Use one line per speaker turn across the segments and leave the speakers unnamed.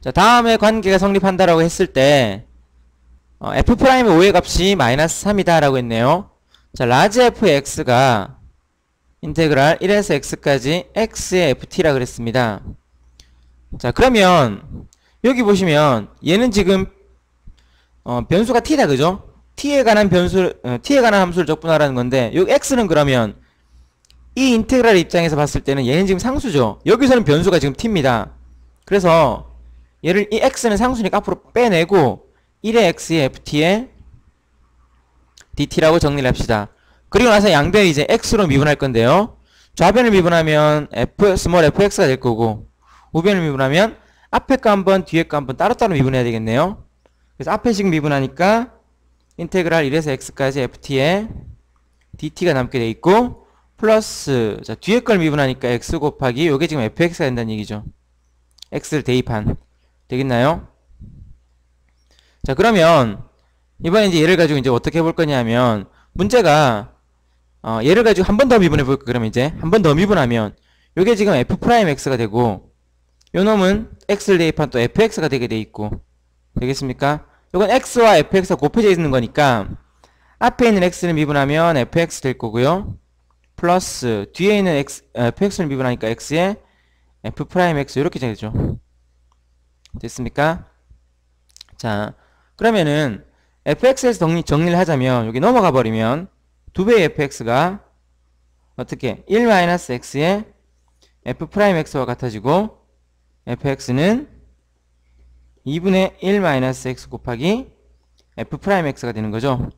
자, 다음에 관계가 성립한다라고 했을 때 어, f'의 5의 값이 마이너스 3이다 라고 했네요. 자, 라지 fx가 인테그랄 1에서 x까지 x의 ft라 그랬습니다. 자, 그러면 여기 보시면 얘는 지금 어, 변수가 t다 그죠? t에 관한 변수 어, t에 관한 함수를 적분하라는 건데 여기 x는 그러면 이 인테그랄 입장에서 봤을 때는 얘는 지금 상수죠. 여기서는 변수가 지금 t입니다. 그래서 얘를 이 x는 상수니까 앞으로 빼내고 1의 x의 ft에 dt라고 정리를 합시다. 그리고 나서 양변을 이제 x로 미분할 건데요. 좌변을 미분하면 f 스몰 fx가 될 거고 우변을 미분하면 앞에 거 한번 뒤에 거 한번 따로따로 미분해야 되겠네요. 그래서 앞에 지금 미분하니까 인테그랄 1에서 x까지 ft에 dt가 남게 돼 있고 플러스 자 뒤에 걸 미분하니까 x 곱하기 요게 지금 fx가 된다는 얘기죠. x를 대입한 되겠나요? 자 그러면 이번에 이제 얘를 가지고 이제 어떻게 해볼 거냐면 문제가 어, 얘를 가지고 한 번 더 미분해 볼까 그러면 이제 한 번 더 미분하면 요게 지금 f'x가 되고 요 놈은 x를 대입한 또 fx가 되게 돼 있고 되겠습니까? 요건 x와 fx가 곱해져 있는 거니까 앞에 있는 x를 미분하면 fx 될 거고요. 플러스 뒤에 있는 x, fx를 미분하니까 x에 f'x 이렇게 되죠. 됐습니까? 자, 그러면은 fx에서 정리, 정리를 하자면 여기 넘어가 버리면 두 배의 fx가 어떻게 1-x의 f'x와 같아지고 fx는 2분의 1-x 곱하기 f'x가 되는 거죠.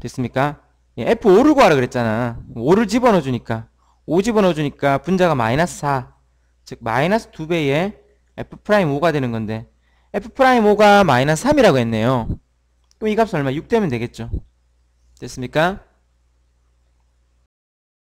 됐습니까? 예, f5를 구하라 그랬잖아. 5를 집어넣어 주니까 5 집어넣어 주니까 분자가 마이너스 4. 즉 마이너스 2배의 f'5가 되는 건데 f'5가 마이너스 3이라고 했네요. 그럼 이 값은 얼마? 6 되면 되겠죠. 됐습니까?